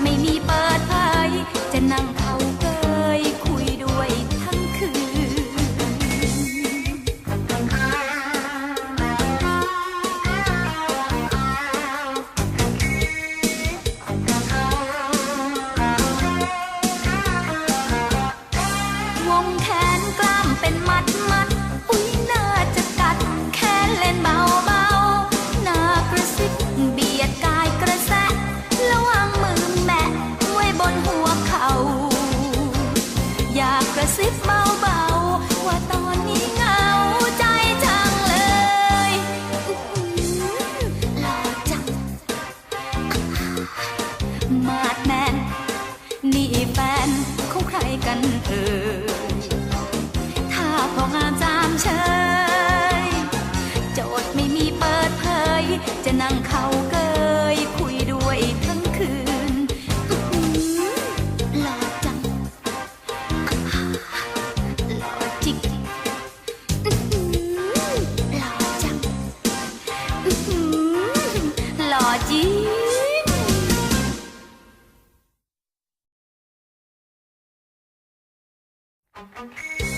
make ากระซิบเบาๆว่าตอนนี้เงาใจจังเลยหล่อจังมาดแมนนี่แฟนของใครกันเอ่ยถ้าพองาจามเชยโจทย์ไม่มีเปิดเผย จะนั่งเขาก Música